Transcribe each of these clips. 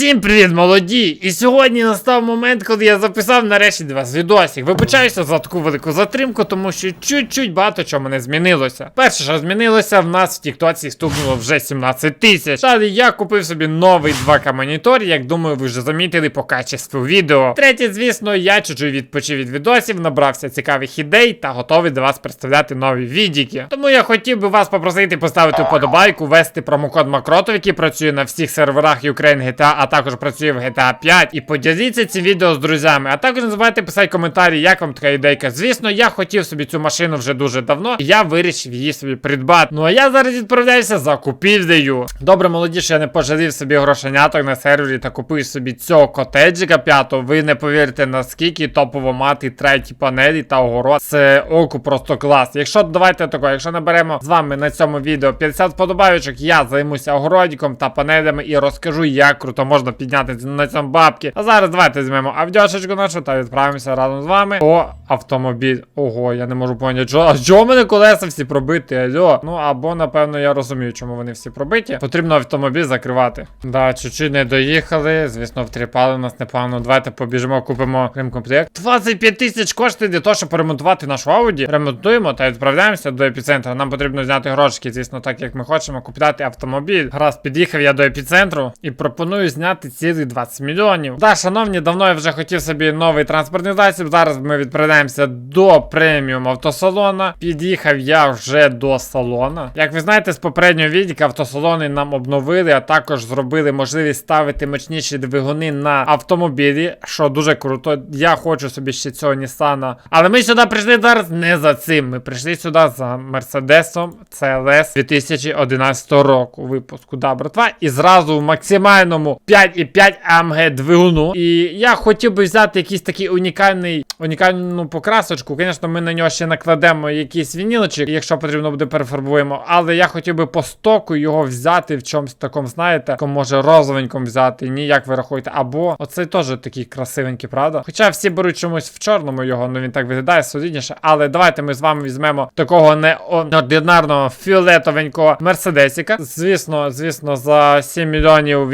Всім привіт, молоді! І сьогодні настав момент, коли я записав нарешті для вас відосик. Вибачаюся за таку велику затримку, тому що чуть-чуть багато чого мене змінилося. Перше, що змінилося, в нас в Тіктоці стукнуло вже 17 тисяч. Далі я купив собі новий 2К монітор, як думаю, ви вже замітили по качеству відео. Третє, звісно, я чуть-чуть відпочив від відосів, набрався цікавих ідей та готовий для вас представляти нові відіки. Тому я хотів би вас попросити поставити вподобайку, ввести промокод Макротов, який працює на всіх серверах Ukraine GTA, а також працює в GTA 5. І поділіться ці відео з друзями. А також не забувайте писати коментарі, як вам така ідейка. Звісно, я хотів собі цю машину вже дуже давно, і я вирішив її собі придбати. Ну а я зараз відправляюся за купівлею. Добре, молоді, що я не пожалів собі грошеняток на сервері та купив собі цього котеджика п'ятого. Ви не повірите, наскільки топово мати треті панелі та огород. Це оку просто клас. Якщо давайте тако, якщо наберемо з вами на цьому відео 50 вподобайочок, я займуся огородиком та панелями і розкажу, як круто можна підняти на цьому бабки. А зараз давайте візьмемо авдьошечку нашу та відправимося разом з вами по автомобіль. Ого, я не можу поняти, що. А в мене колеса всі пробиті? Альо? Ну або напевно я розумію, чому вони всі пробиті. Потрібно автомобіль закривати. Да, чуть-чуть не доїхали. Звісно, втріпали нас непогано. Давайте побіжимо, купимо ремкомплект. 25 тисяч коштує для того, щоб поремонтувати нашу ауді. Ремонтуємо та відправляємося до епіцентру. Нам потрібно зняти грошики, звісно, так як ми хочемо купляти автомобіль. Гаразд, під'їхав я до епіцентру і пропоную зняти цілих 20 мільйонів. Да, шановні, давно я вже хотів собі новий транспортний засіб. Зараз ми відправляємося до преміум автосалона. Під'їхав я вже до салона. Як ви знаєте, з попереднього відіка автосалони нам обновили, а також зробили можливість ставити мощніші двигуни на автомобілі, що дуже круто. Я хочу собі ще цього Нісана. Але ми сюди прийшли зараз не за цим. Ми прийшли сюди за Мерседесом CLS 2011 року випуску. Да, братва. І зразу в максимальному 5,5 AMG двигуну. І я хотів би взяти якийсь такий унікальний, унікальну покрасочку. Звісно, ми на нього ще накладемо якийсь вінілочок, якщо потрібно буде перефарбуємо. Але я хотів би по стоку його взяти в чомусь такому, знаєте, може розовенькому взяти. Ні, як ви рахуєте. Або оцей теж такий красивенький, правда? Хоча всі беруть чомусь в чорному його, ну він так виглядає солідніше. Але давайте ми з вами візьмемо такого неординарного фіолетовенького мерседесіка. Звісно, звісно, за 7 мільйонів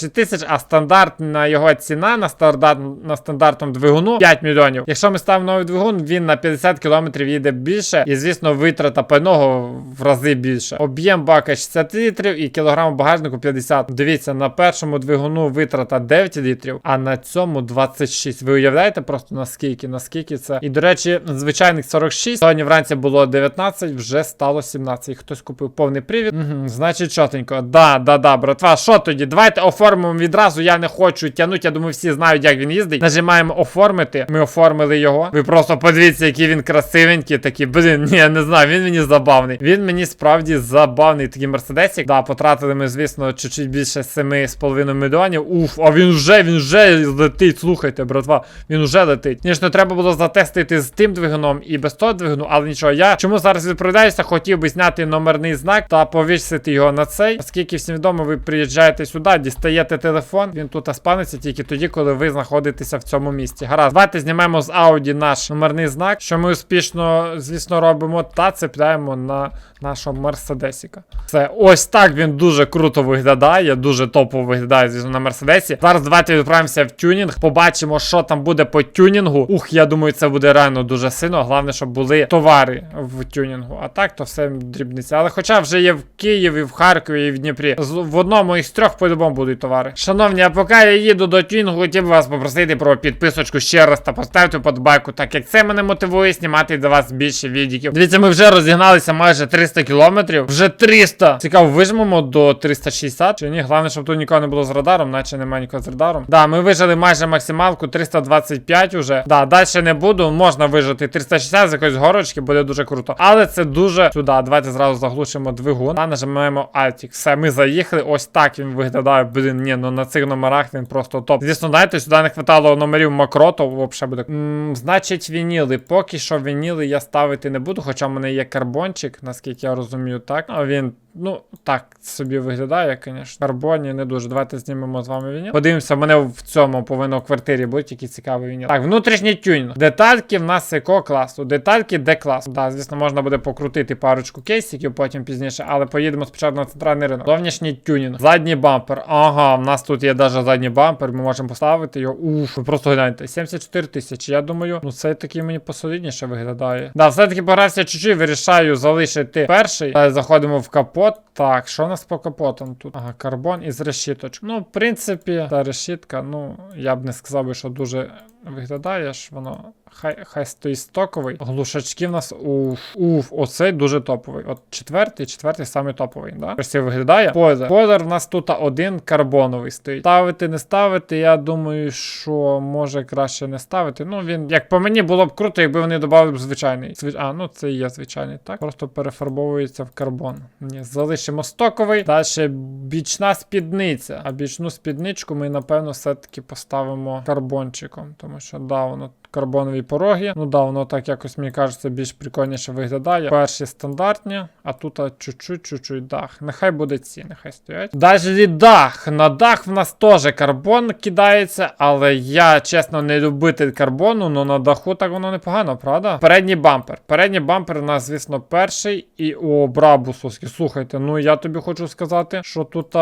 866 тисяч, а стандартна його ціна на стандарт на стандартному двигуну 5 мільйонів. Якщо ми ставимо новий двигун, він на 50 кілометрів їде більше, і звісно, витрата пального в рази більше. Об'єм бака 60 літрів і кілограм багажнику 50. Дивіться, на першому двигуну витрата 9 літрів, а на цьому 26. Ви уявляєте просто наскільки, наскільки це. І до речі, звичайних 46. Сьогодні вранці було 19, вже стало 17. Хтось купив повний привід. Угу, значить, чотенько. Да, да, да, братва, що тоді? Давайте оформимо відразу. Я не хочу тягнути. Я думаю, всі знають, як він їздить. Нажимаємо оформити. Ми оформили його. Ви просто подивіться, який він красивенький. Такий, блін, ні, я не знаю, він мені забавний. Він мені справді забавний такий мерседесик. Да, потратили ми, звісно, чуть-чуть більше 7,5 мільйонів. Уф, а він вже, він вже летить. Слухайте, братва, він вже летить. Звісно, треба було затестити з тим двигуном і без того двигуну, але нічого. Я чому зараз відправляюся, хотів би зняти номерний знак та повісити його на цей. Оскільки всім відомо, ви приїжджаєте сюди, дістаєте телефон. Він тут спаниться тільки тоді, коли ви знаходитеся в цьому місці. Гаразд, давайте знімемо з Audi наш номерний знак, що ми успішно, звісно, робимо, та цепляємо на нашого мерседесіка. Це ось так він дуже круто виглядає, дуже топово виглядає, звісно, на мерседесі. Зараз давайте відправимося в тюнінг, побачимо, що там буде по тюнінгу. Ух, я думаю, це буде реально дуже сильно. Головне, щоб були товари в тюнінгу. А так, то все дрібниця. Але хоча вже є в Києві, в Харкові і в Дніпрі. В одному із трьох по-любому будуть товари. Шановні, а поки я їду до тюнінгу, хотів би вас попросити про підписочку ще раз та поставити вподобайку, так як це мене мотивує знімати для вас більше відео. Дивіться, ми вже розігналися майже 300 кілометрів. Вже 300! Цікаво, вижмемо до 360 чи ні? Головне, щоб тут нікого не було з радаром, наче немає нікого з радаром. Да, ми вижили майже максималку 325 уже. Да, далі не буду. Можна вижити 360 з якоїсь горочки, буде дуже круто. Але це дуже сюди. Давайте зразу заглушимо двигун та нажимаємо Altic. Все, ми заїхали. Ось так він виглядає. Блін, ні, ну на цих номерах він просто топ. Звісно, знаєте, сюди не хватало номерів макро, то взагалі буде. М, значить, вініли. Поки що вініли я ставити не буду, хоча в мене є карбончик, наскільки я розумію, так. А він Ну, так собі виглядає, звісно. Карбоні не дуже. Давайте знімемо з вами вініл. Подивимося, мене в цьому повинно в квартирі бути який цікавий вініл. Так, внутрішній тюнінг. Детальки в нас якого класу? Детальки Д класу. Да, звісно, можна буде покрутити парочку кейсиків потім пізніше, але поїдемо спочатку на центральний ринок. Зовнішній тюнінг. Задній бампер. Ага, в нас тут є навіть задній бампер. Ми можемо поставити його. Уф, ви просто гляньте. 74 тисячі. Я думаю, ну цей такий мені посолідніше виглядає. Да, все-таки погрався чуть-чуть, вирішаю залишити перший. Та заходимо в капот. Так, що у нас по капотам тут? Ага, карбон із решіточок. Ну, в принципі, та решітка, ну, я б не сказав що дуже виглядає ж воно. Хай, хай стоїть стоковий. Глушачки в нас уф, уф, оцей дуже топовий. От четвертий, четвертий самий топовий, да? Красиво виглядає. Спойлер. Спойлер в нас тут один карбоновий стоїть. Ставити, не ставити, я думаю, що може краще не ставити. Ну, він, як по мені, було б круто, якби вони додали б звичайний. Звич... А, ну це і є звичайний, так? Просто перефарбовується в карбон. Ні, залишимо стоковий. Далі бічна спідниця. А бічну спідничку ми, напевно, все-таки поставимо карбончиком. Тому що, да, воно карбонові пороги. Ну да, воно так якось, мені кажеться, більш прикольніше виглядає. Перші стандартні, а тут а, чуть-чуть, чуть-чуть дах. Нехай буде ці, нехай стоять. Далі дах. На дах в нас теж карбон кидається, але я, чесно, не любитель карбону, але на даху так воно непогано, правда? Передній бампер. Передній бампер у нас, звісно, перший. І о, брабусовський. Слухайте, ну я тобі хочу сказати, що тут.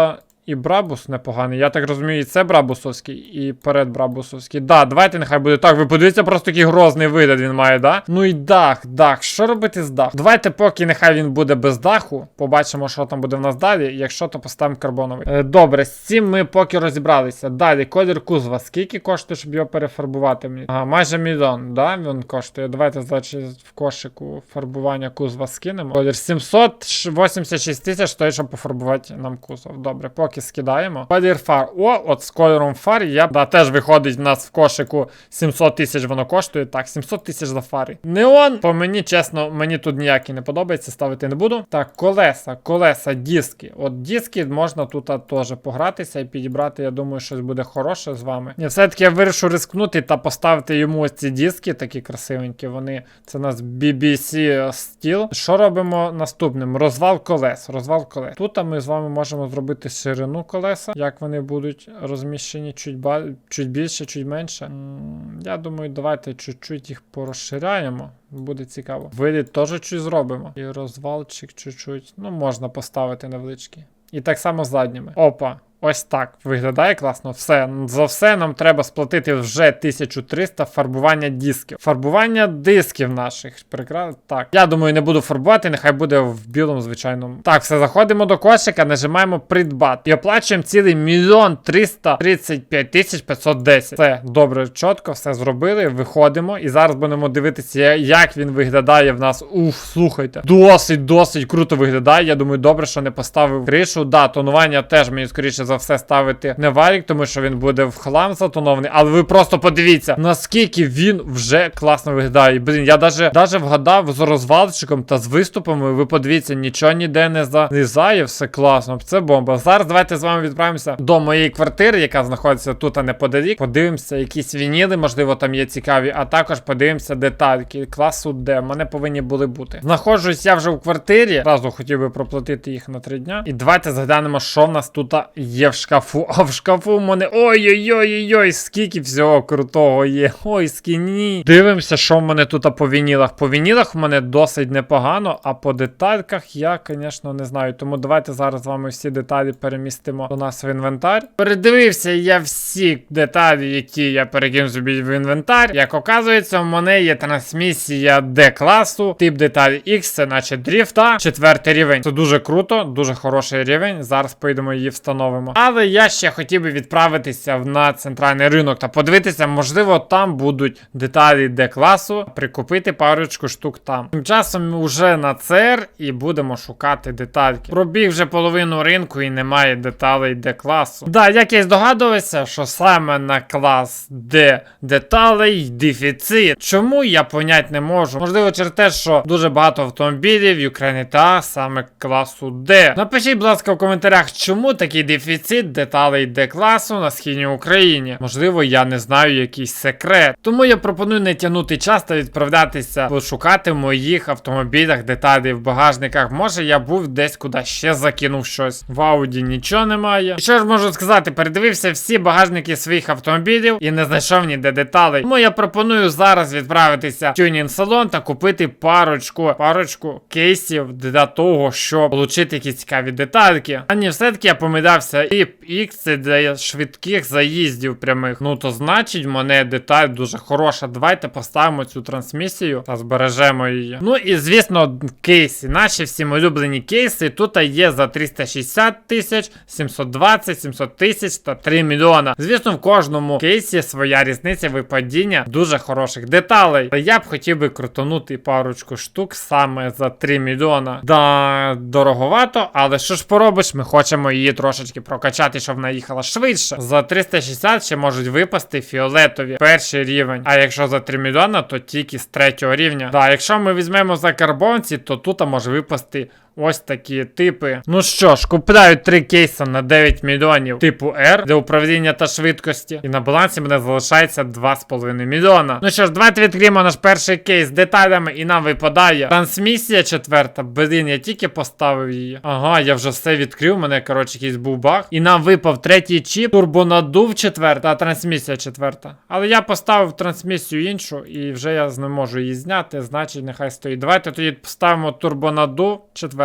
І Брабус непоганий. Я так розумію, і це Брабусовський, і перед Брабусовський. Да, давайте нехай буде так. Ви подивіться, просто який грозний вигляд він має, да? Ну і дах, дах. Що робити з дахом? Давайте, поки нехай він буде без даху. Побачимо, що там буде в нас далі. Якщо, то поставимо карбоновий. Е, добре, з цим ми поки розібралися. Далі, колір кузова. Скільки коштує, щоб його перефарбувати мені? Ага, майже мільйон, да? Він коштує. Давайте, значить, в кошику фарбування кузова скинемо. Колір 786 тисяч, стоїть, щоб пофарбувати нам кузов. Добре, поки скидаємо. Колір фар. О, от з кольором фар я да, теж виходить в нас в кошику 700 тисяч воно коштує. Так, 700 тисяч за фари. Неон, по мені, чесно, мені тут ніякий не подобається, ставити не буду. Так, колеса, колеса, диски. От диски можна тут теж погратися і підібрати, я думаю, щось буде хороше з вами. Ні, все-таки я вирішу рискнути та поставити йому ось ці диски, такі красивенькі. Вони це у нас BBC Steel. Що робимо наступним? Розвал колес. Розвал колес. Тут ми з вами можемо зробити ширину колеса, як вони будуть розміщені чуть, ба... чуть більше, чуть менше. М, Я думаю, давайте чуть-чуть їх порозширяємо. Буде цікаво. Виліт теж чуть зробимо. І розвалчик чуть-чуть. Ну, можна поставити невеличкий. І так само з задніми. Опа. Ось так виглядає класно. Все. За все нам треба сплатити вже 1300 фарбування дисків. Фарбування дисків наших. Прекрасно. Так. Я думаю, не буду фарбувати, нехай буде в білому звичайному. Так, все, заходимо до кошика, нажимаємо придбати. І оплачуємо цілий мільйон 335 тисяч 510. Все, добре, чітко, все зробили. Виходимо. І зараз будемо дивитися, як він виглядає в нас. Уф, слухайте. Досить, досить круто виглядає. Я думаю, добре, що не поставив кришу. Да, тонування теж мені скоріше за все ставити не варік, тому що він буде в хлам затонований. Але ви просто подивіться, наскільки він вже класно виглядає. Блін, я даже, даже вгадав з розвалчиком та з виступами. Ви подивіться, нічого ніде не залізає, все класно. Це бомба. Зараз давайте з вами відправимося до моєї квартири, яка знаходиться тут, а неподалік. Подивимося, якісь вініли, можливо, там є цікаві, а також подивимося детальки класу Д. Мене повинні були бути. Знаходжусь я вже в квартирі. Зразу хотів би проплатити їх на три дня. І давайте згаданемо, що в нас тут є в шкафу. А в шкафу в мене. Ой-ой-ой-ой, скільки всього крутого є. Ой, скіні. Дивимося, що в мене тут по вінілах. По вінілах в мене досить непогано, а по детальках я, звісно, не знаю. Тому давайте зараз з вами всі деталі перемістимо до нас в інвентар. Передивився я всі деталі, які я перекинув собі в інвентар. Як оказується, в мене є трансмісія D-класу, тип деталі X, це наче дріфта, четвертий рівень. Це дуже круто, дуже хороший рівень. Зараз поїдемо її встановимо. Але я ще хотів би відправитися в- на центральний ринок та подивитися, можливо, там будуть деталі D-класу, прикупити парочку штук там. Тим часом вже на ЦР і будемо шукати детальки. Пробіг вже половину ринку і немає деталей D-класу. Да, як я здогадувався, що саме на клас D деталей дефіцит. Чому я понять не можу? Можливо, через те, що дуже багато автомобілів Ukraine та саме класу D. Напишіть, будь ласка, в коментарях, чому такий дефіцит. Дефіцит деталей Д-класу на східній Україні. Можливо, я не знаю якийсь секрет. Тому я пропоную не тягнути час та відправлятися пошукати в моїх автомобілях деталі в багажниках. Може, я був десь куди ще закинув щось. В Ауді нічого немає. І що ж можу сказати, передивився всі багажники своїх автомобілів і не знайшов ніде деталей. Тому я пропоную зараз відправитися в тюнінг салон та купити парочку, парочку кейсів для того, щоб отримати якісь цікаві детальки. А ні, все-таки я помилявся. І X це для швидких заїздів прямих. Ну то значить, мене деталь дуже хороша. Давайте поставимо цю трансмісію та збережемо її. Ну і звісно, кейси. Наші всі улюблені кейси. Тут є за 360 тисяч, 720, 700 тисяч та 3 мільйона. Звісно, в кожному кейсі своя різниця випадіння дуже хороших деталей. Та я б хотів би крутанути парочку штук саме за 3 мільйона. Да, дороговато, але що ж поробиш, ми хочемо її трошечки прокачати, щоб вона їхала швидше. За 360 ще можуть випасти фіолетові перший рівень. А якщо за 3 мільйона, то тільки з третього рівня. Да, якщо ми візьмемо за карбонці, то тут може випасти. Ось такі типи. Ну що ж, купляю три кейси на 9 мільйонів типу R для управління та швидкості. І на балансі мене залишається 2,5 мільйона. Ну що ж, давайте відкриємо наш перший кейс з деталями, і нам випадає трансмісія четверта. Блін, я тільки поставив її. Ага, я вже все відкрив. У мене, коротше, якийсь був баг. І нам випав третій чіп, турбонадув четверта, а трансмісія четверта. Але я поставив трансмісію іншу, і вже я не можу її зняти. Значить, нехай стоїть. Давайте тоді поставимо турбонадув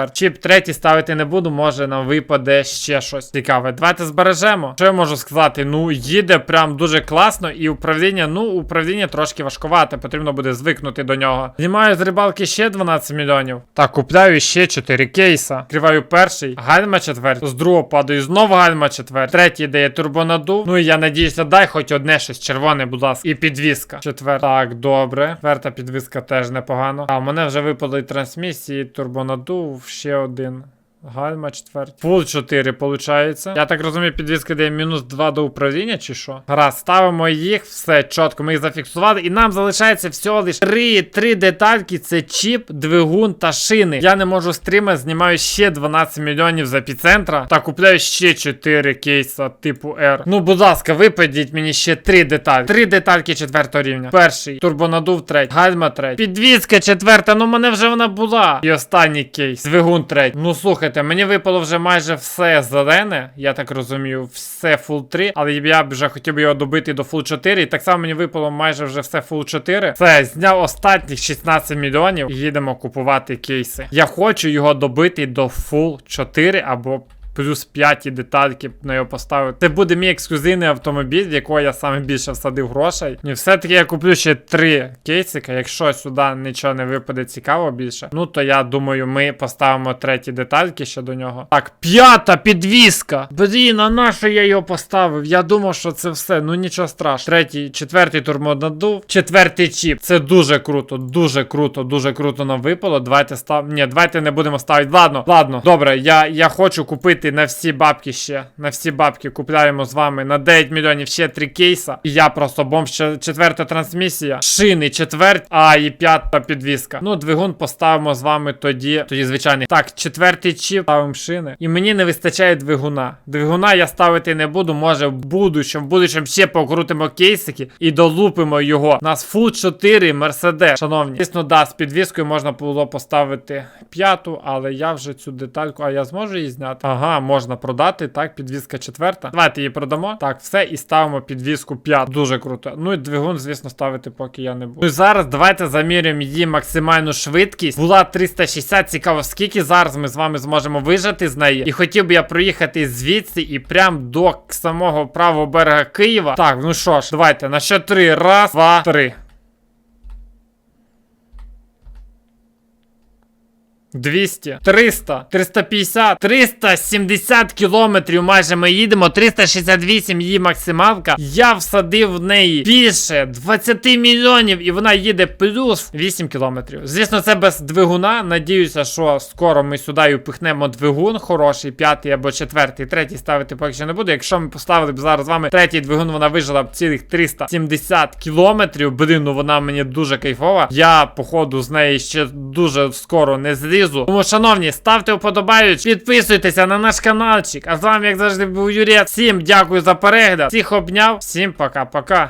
четвертий. Чіп третій ставити не буду, може нам випаде ще щось цікаве. Давайте збережемо. Що я можу сказати? Ну, їде прям дуже класно, і управління, ну, управління трошки важкувате, потрібно буде звикнути до нього. Знімаю з рибалки ще 12 мільйонів. Так, купляю ще 4 кейса. Відкриваю перший, гальма четвертий. З другого падаю знову гальма четвертий. Третій дає турбонадув. Ну і я надіюся, дай хоч одне щось червоне, будь ласка. І підвіска. Четверта. Так, добре. Четверта підвіска теж непогано. А мене вже випали трансмісії, турбонадув, ще один. Гальма четверть. Фул 4, виходить. Я так розумію, підвізка дає мінус 2 до управління, чи що? Раз, ставимо їх, все чітко, ми їх зафіксували. І нам залишається всього лиш 3, 3 детальки: це чіп, двигун та шини. Я не можу стримати, знімаю ще 12 мільйонів з епіцентра та купляю ще 4 кейса типу R. Ну, будь ласка, випадіть мені ще 3 деталі. 3 детальки четвертого рівня. Перший, турбонадув третій, гальма третій. Підвізка четверта, ну мене вже вона була. І останній кейс. Двигун третій. Ну слухайте. Мені випало вже майже все зелене, я так розумію, все фул 3, але я б вже хотів його добити до фул 4. І так само мені випало майже вже все фул 4. Це зняв останніх 16 мільйонів і їдемо купувати кейси. Я хочу його добити до фул 4 або. Плюс 5 детальки на його поставити. Це буде мій ексклюзивний автомобіль, в якого я саме більше всадив грошей. І все-таки я куплю ще 3 кейсика. Якщо сюди нічого не випаде цікаво більше, ну то я думаю, ми поставимо треті детальки ще до нього. Так, п'ята підвіска. Блін, а на що я його поставив? Я думав, що це все. Ну нічого страшного. Третій, четвертий турбонадув, четвертий чіп. Це дуже круто, дуже круто, дуже круто нам випало. Давайте став. Ні, давайте не будемо ставити. Ладно, ладно, добре, я, я хочу купити на всі бабки ще. На всі бабки купляємо з вами на 9 мільйонів ще 3 кейса. І я просто бомб четверта трансмісія. Шини четверть, а і п'ята підвіска. Ну, двигун поставимо з вами тоді. Тоді, звичайний. Так, четвертий чіп, ставимо шини. І мені не вистачає двигуна. Двигуна я ставити не буду. Може, в будущем, в будущем ще покрутимо кейсики і долупимо його. У нас фул 4 Мерседес. Шановні, звісно, да, з підвіскою можна було поставити п'яту, але я вже цю детальку. А я зможу її зняти? Ага, можна продати. Так, підвіска четверта. Давайте її продамо. Так, все, і ставимо підвіску 5. Дуже круто. Ну і двигун, звісно, ставити, поки я не буду. Ну і зараз давайте заміряємо її максимальну швидкість. Була 360. Цікаво, скільки зараз ми з вами зможемо вижати з неї. І хотів би я проїхати звідси і прям до самого правого берега Києва. Так, ну що ж, давайте на що три. Раз, два, три. 200, 300, 350, 370 кілометрів майже ми їдемо. 368 її максималка. Я всадив в неї більше 20 мільйонів, і вона їде плюс 8 кілометрів. Звісно, це без двигуна. Надіюся, що скоро ми сюди і впихнемо двигун хороший, п'ятий або четвертий, третій ставити поки що не буду. Якщо ми поставили б зараз з вами третій двигун, вона вижила б цілих 370 кілометрів. Блін, ну вона мені дуже кайфова. Я, походу, з неї ще дуже скоро не злізу знизу. Тому, шановні, ставте вподобаючи, підписуйтеся на наш каналчик. А з вами, як завжди, був Юрій. Всім дякую за перегляд. Всіх обняв, всім пока-пока.